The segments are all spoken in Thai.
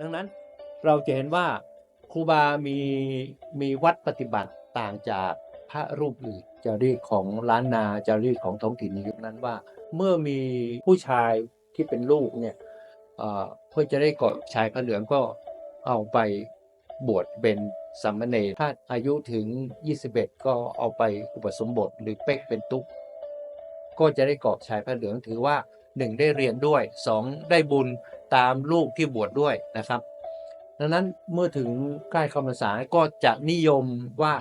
ดังนั้นเราจะเห็นว่าครูบา มีมีวัดปฏิบัติต่างจากพระรูปอื่นจารีตของล้านนาจารีตของท้องถิ่นในยุคนั้นว่า เมื่อมีผู้ชายที่เป็นลูกเนี่ยเพื่อจะได้เกาะชายพระเหลืองก็เอาไปบวชเป็นสามเณรถ้าอายุถึง 21 ก็เอาไปอุปสมบทหรือเป๊กเป็นตุ๊ก ก็จะได้เกาะชายพระเหลืองถือว่าหนึ่งได้เรียนด้วยสองได้บุญ ตามลูกที่บวชดด้วยนะครับ ดังนั้นเมื่อถึงใกล้เข้าพรรษาก็จะนิยมว่า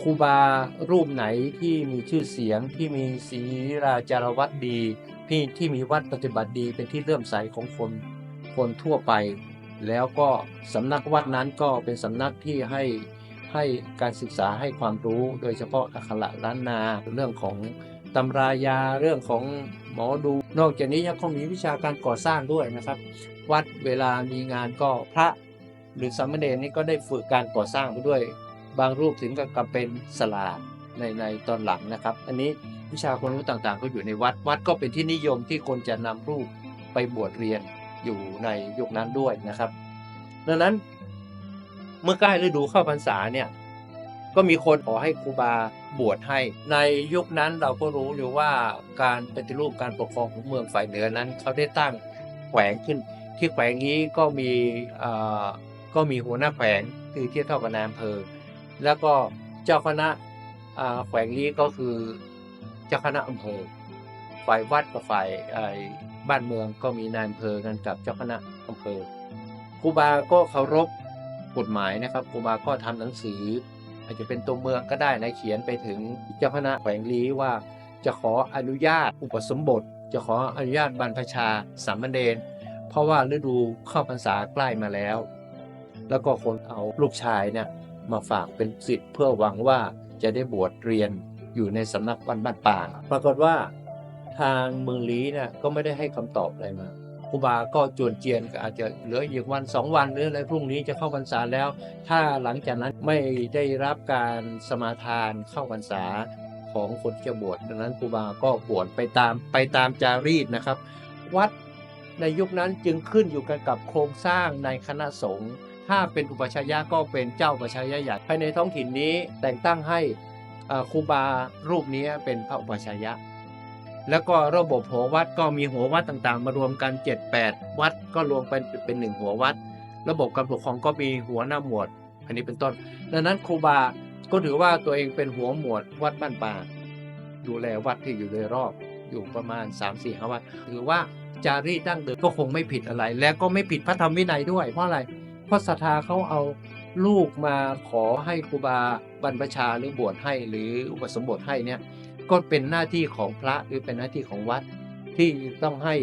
ครูบารูปไหนที่มีชื่อเสียงที่มีศีราจารวัดดีที่ที่มีวัดปฏิบัติดีเป็นที่เลื่อมใสของคนคนทั่วไป แล้วก็สำนักวัดนั้นก็เป็นสำนักที่ให้ ให้การศึกษาให้ความรู้โดยเฉพาะอักขระล้านนาเรื่องของตำรายาเรื่องของหมอดู นอกจากนี้ยังคงมีวิชาการก่อสร้างด้วยนะครับ วัดเวลามีงานก็พระหรือสามเณรนี่ก็ได้ฝึกการก่อสร้างไปด้วย บางรูปถึงกับเป็นสลาในในตอนหลังนะครับ อันนี้วิชาความรู้ต่างๆ ก็อยู่ในวัดวัดก็เป็นที่นิยมที่คนจะนำรูปไปบวชเรียนอยู่ในยุคนั้นด้วยนะครับ ดังนั้น เมื่อใกล้ฤดูเข้าพรรษาเนี่ยก็มีคนขอให้ครูบาบวชให้ ในยุคนั้นเราก็รู้อยู่ว่าการปฏิรูปการปกครองของเมืองฝ่ายเหนือนั้น เขาได้ตั้งแขวงขึ้น ที่แขวงนี้ก็มีก็มีหัวหน้าแขวงคือเทียบเท่ากับนายอำเภอ แล้วก็เจ้าคณะแขวงนี้ก็คือเจ้าคณะอำเภอ ฝ่ายวัดกับฝ่ายบ้านเมืองก็มีนายอำเภอกันกับเจ้าคณะอำเภอครูบาก็เคารพ กฎหมายนะครับครูบาก็ทำหนังสือ อาจจะเป็นตัวเมืองก็ได้นะเขียนไปถึงเจ้าคณะแขวงลี้ว่าจะขออนุญาตอุปสมบท จะขออนุญาตบรรพชาสามเณรเพราะว่าฤดูเข้าพรรษาใกล้มาแล้ว แล้วก็คนเอาลูกชายเนี่ยมาฝากเป็นสิทธิ์เพื่อหวังว่าจะได้บวชเรียนอยู่ในสำนักวัดบ้านป่าปรากฏว่าทางเมืองลี้เนี่ยก็ไม่ได้ให้คำตอบอะไรมา ครูบาก็จวนเจียนก็อาจจะเหลืออีกวันสองวันหรืออะไรพรุ่งนี้จะเข้าพรรษาแล้ว ถ้าหลังจากนั้นไม่ได้รับการสมาทานเข้าพรรษาของคนที่จะบวชดังนั้นครูบาก็บวชไปตามไปตามจารีตนะครับ วัดในยุคนั้นจึงขึ้นอยู่กันกับโครงสร้างในคณะสงฆ์ถ้าเป็นอุปชฌาย์ก็เป็นเจ้าอุปชฌาย์ใหญ่ภายในท้องถิ่นนี้แต่งตั้งให้ครูบารูปนี้เป็นพระอุปชฌาย์ แล้วก็ระบบหัววัดก็มีหัววัดต่างๆ มารวมกัน 7-8 วัดก็รวมเป็นเป็นหนึ่งหัววัด ระบบการปกครองก็มีหัวหน้าหมวด อันนี้เป็นต้น ดังนั้นครูบาก็ถือว่าตัวเองเป็นหัวหมวดวัดบ้านป่า ดูแลวัดที่อยู่โดยรอบอยู่ประมาณ 3 4 5วัดถือว่าจารีตดั้งเดิมก็คงไม่ผิดอะไร และก็ไม่ผิดพระธรรมวินัยด้วย เพราะอะไร เพราะศรัทธาเขาเอาลูกมาขอให้ครูบาบรรพชาหรือบวชให้หรืออุปสมบทให้เนี่ย ก็เป็นหน้าที่ของพระหรือเป็นหน้าที่ของวัดที่ต้องให้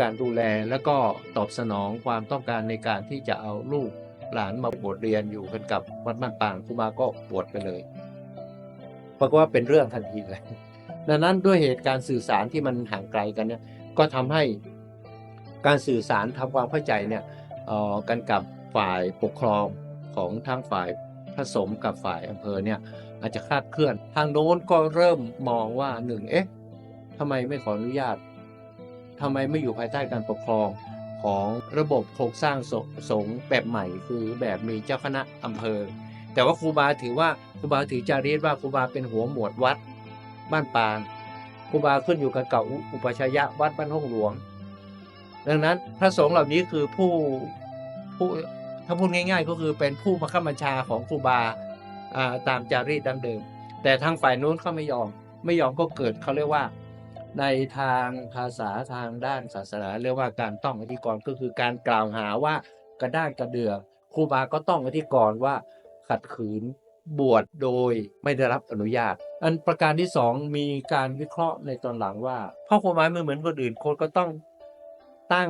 การดูแลแล้วก็ตอบสนองความต้องการในการที่จะเอาลูกหลานมาบวชเรียนอยู่กันกับวัดบ้านปางครูบาก็บวชไปเลยเพราะว่าเป็นเรื่องทันทีเลยดังนั้นด้วยเหตุการณ์สื่อสารที่มันห่างไกลกันเนี่ยก็ทำให้การสื่อสารทำความเข้าใจเนี่ยเออกันกับฝ่ายปกครองของทั้งฝ่ายพระสงฆ์กับฝ่ายอำเภอเนี่ย อาจจะคลาดเคลื่อน ทางโน้นก็เริ่มมองว่าหนึ่งเอ๊ะทำไมไม่ขออนุญาตทำไมไม่อยู่ภายใต้การปกครองของระบบโครงสร้างสสงฆ์แบบใหม่ คือแบบมีเจ้าคณะอำเภอ แต่ว่าครูบาถือว่าครูบาถือจารีตว่าครูบาเป็นหัวหมวดวัด บ้านปางครูบาขึ้นอยู่กับเก่าอุปชฌาย์วัดบ้านห้องหลวง ดังนั้นพระสงฆ์เหล่านี้คือผู้ผู้ถ้าพูดง่าย ๆ ก็คือเป็นผู้บังคับบัญชาของครูบา ตามจารีตดั้งเดิม แต่ทางฝ่ายนู้นเขาไม่ยอม ไม่ยอมก็เกิดเขาเรียกว่า ในทางภาษาทางด้านศาสนา เรียกว่าการต้องอธิกรณ์ก็คือการกล่าวหาว่ากระด้างกระเดือกครูบาก็ต้องอธิกรณ์ว่าขัดขืนบวชโดยไม่ได้รับอนุญาต อันประการที่สองมีการวิเคราะห์ในตอนหลังว่าพ่อครูไม้ไม่เหมือนคนอื่นคนก็ต้องตั้ง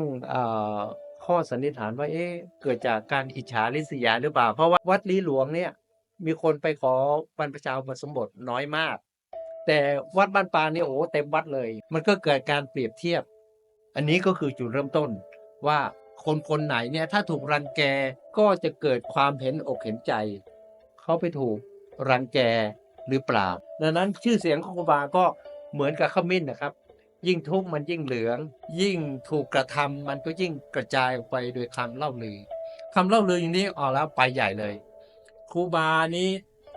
ข้อสันนิษฐานว่าเอ๊ะเกิดจากการอิจฉาริษยาหรือเปล่า เพราะว่าวัดลีหลวงเนี่ย มีคนไปขอบรรพชาอุปสมบทน้อยมาก แต่วัดบ้านปางนี่โอ้เต็มวัดเลย มันก็เกิดการเปรียบเทียบ อันนี้ก็คือจุดเริ่มต้นว่าคนคนไหนเนี่ยถ้าถูกรังแกก็จะเกิดความเห็นอกเห็นใจ เขาไปถูกรังแกหรือเปล่า ดังนั้นชื่อเสียงของครูบาก็เหมือนกับขมิ้นนะครับ ยิ่งทุกข์มันยิ่งเหลือง ยิ่งถูกกระทำมันก็ยิ่งกระจายออกไปโดยคำเล่าลือคำเล่าลืออย่างนี้ออกแล้วไปใหญ่เลย ครูบานี้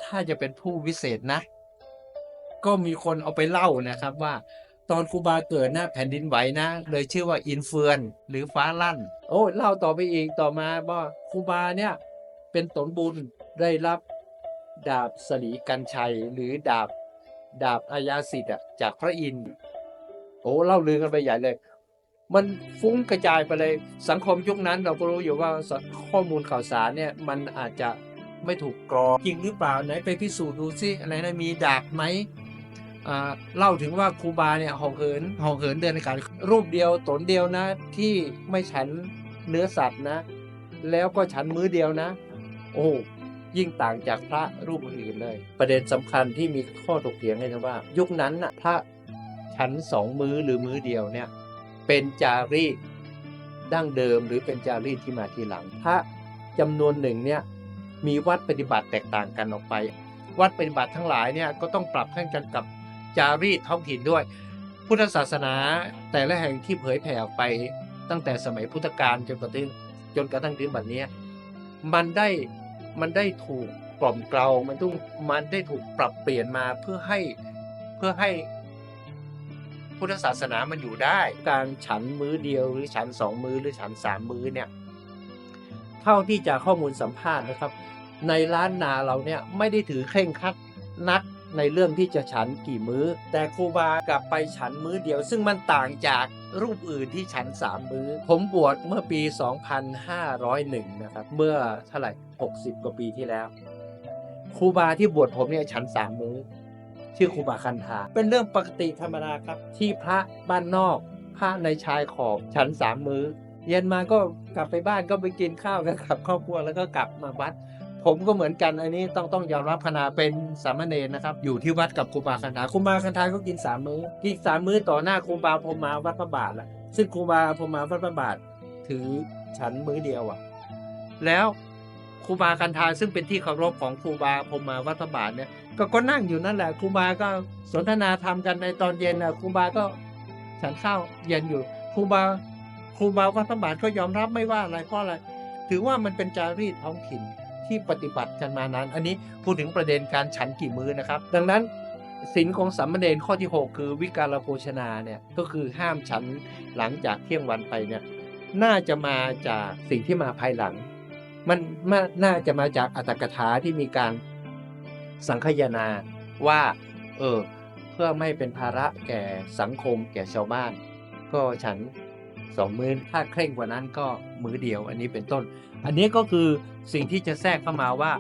ถ้าจะเป็นผู้วิเศษนะ ก็มีคนเอาไปเล่านะครับว่า ตอนครูบาเกิดนะแผ่นดินไหวนะ เลยชื่อว่าอินเฟือนหรือฟ้าลั่น โอ้เล่าต่อไปอีกต่อมาว่าครูบาเนี่ยเป็นตนบุญได้รับดาบสลีกันชัยหรือดาบดาบอาญาสิทธิ์จากพระอินทร์โอ้เล่าลือกันไปใหญ่เลย มันฟุ้งกระจายไปเลย สังคมยุคนั้นเราก็รู้อยู่ว่าข้อมูลข่าวสารเนี่ยมันอาจจะ ไม่ถูกกรอจริงหรือเปล่าไหนไปพิสูจน์ดูซิอะไรนะมีดาบไหมอ่าเล่าถึงว่าครูบาเนี่ยห่อเหินห่อเหินเดินในการรูปเดียวตนเดียวนะ ที่ไม่ฉันเนื้อสัตว์นะ แล้วก็ฉันมื้อเดียวนะ โอ้ยิ่งต่างจากพระรูปอื่นเลย ประเด็นสำคัญที่มีข้อถกเถียงกันนะว่า ยุคนั้นน่ะพระฉันสองมื้อหรือมื้อเดียวเนี่ยเป็นจารีตดั้งเดิมหรือเป็นจารีตที่มาทีหลังพระจำนวนหนึ่งเนี่ย มีวัดปฏิบัติแตกต่างกันออกไป วัดปฏิบัติทั้งหลายเนี่ยก็ต้องปรับให้กันกับจารีตท้องถิ่นด้วย พุทธศาสนาแต่ละแห่งที่เผยแผ่ออกไปตั้งแต่สมัยพุทธกาลจนกระทั่งจนกระทั่งถึงบัดนี้มันได้มันได้ถูกกล่อมเกลามันต้องมันได้ถูกปรับเปลี่ยนมาเพื่อให้เพื่อให้พุทธศาสนามันอยู่ได้ การฉันมื้อเดียวหรือฉันสองมื้อหรือฉันสามมื้อเนี่ย เท่าที่จากข้อมูลสัมภาษณ์นะครับ ในร้านนาเราเนี่ยไม่ได้ถือเคร่งครัดนักในเรื่องที่จะฉันกี่มื้อ แต่ครูบากลับไปฉันมื้อเดียว ซึ่งมันต่างจากรูปอื่นที่ฉันสามมื้อ ผมบวชเมื่อปี 2501 นะครับ เมื่อเท่าไหร่ 60 กว่าปีที่แล้วครูบาที่บวชผมเนี่ยฉันสามมื้อ ชื่อครูบาคันธาเป็นเรื่องปกติธรรมดาครับ ที่พระบ้านนอก พระในชายขอบฉันสามมื้อ เย็นมาก็กลับไปบ้านก็ไปกินข้าวกันกับครอบครัวแล้วก็กลับมาวัด ผมก็เหมือนกันอันนี้ต้องต้องยอมรับคณาเป็นสามเณรนะครับ อยู่ที่วัดกับครูบาคันธาครูบาคันธาก็กินสามมื้อกินสามมื้อต่อหน้าครูบาพรมาวัดพระบาทละซึ่งครูบาพรมาวัดพระบาท ถือฉันมื้อเดียวอะ แล้วครูบาคันธาซึ่งเป็นที่เคารพของครูบาพรมาวัดพระบาทเนี่ยก็ก็นั่งอยู่นั่นแหละครูบาก็สนทนาธรรมกันในตอนเย็นนะครูบาก็ฉันข้าวเย็นอยู่ครูบา ครูบาวัดพระบาทก็ยอมรับไม่ว่าอะไรเพราะอะไร ถือว่ามันเป็นจารีตท้องถิ่นที่ปฏิบัติกันมานาน อันนี้พูดถึงประเด็นการฉันกี่มื้อนะครับ ดังนั้นศีลของสามเณรข้อที่ 6 คือวิการโภชนาเนี่ยก็คือห้ามฉันหลังจากเที่ยงวันไปเนี่ยน่าจะมาจากสิ่งที่มาภายหลัง มันมน่าจะมาจากอัตถกถาที่มีการสังคายนาว่าเออเพื่อไม่เป็นภาระแก่สังคมแก่ชาวบ้าน ก็ฉัน สองมื้อถ้าเคร่งกว่านั้นก็มื้อเดียว อันนี้เป็นต้น อันนี้ก็คือสิ่งที่จะแทรกเข้ามาว่า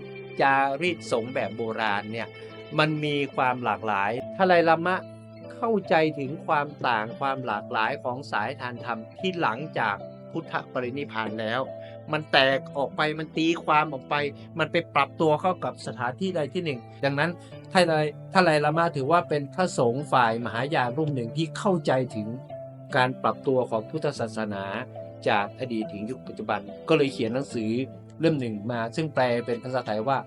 จารีตสงแบบโบราณเนี่ยมันมีความหลากหลายทลายลามะเข้าใจถึงความต่างความหลากหลายของสายทานธรรมที่หลังจากพุทธปรินิพานแล้ว มันแตกออกไปมันตีความออกไป มันไปปรับตัวเข้ากับสถานที่ใดที่หนึ่ง ดังนั้นท่านไรท่านไรลามาถือว่าเป็นพระสงฆ์ฝ่ายมหายานรุ่นหนึ่งที่เข้าใจถึง การปรับตัวของพุทธศาสนาจากอดีตถึงยุคปัจจุบัน ก็เลยเขียนหนังสือเล่มหนึ่งมา ซึ่งแปลเป็นภาษาไทยว่า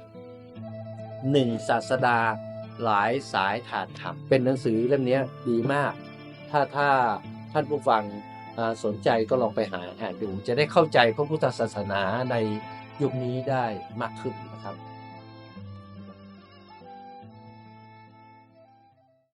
หนึ่งศาสดาหลายสายถาดธรรม เป็นหนังสือเล่มนี้ดีมาก ถ้าถ้าท่านผู้ฟังสนใจก็ลองไปหาอ่านดู จะได้เข้าใจพระพุทธศาสนาในยุคนี้ได้มากขึ้นนะครับ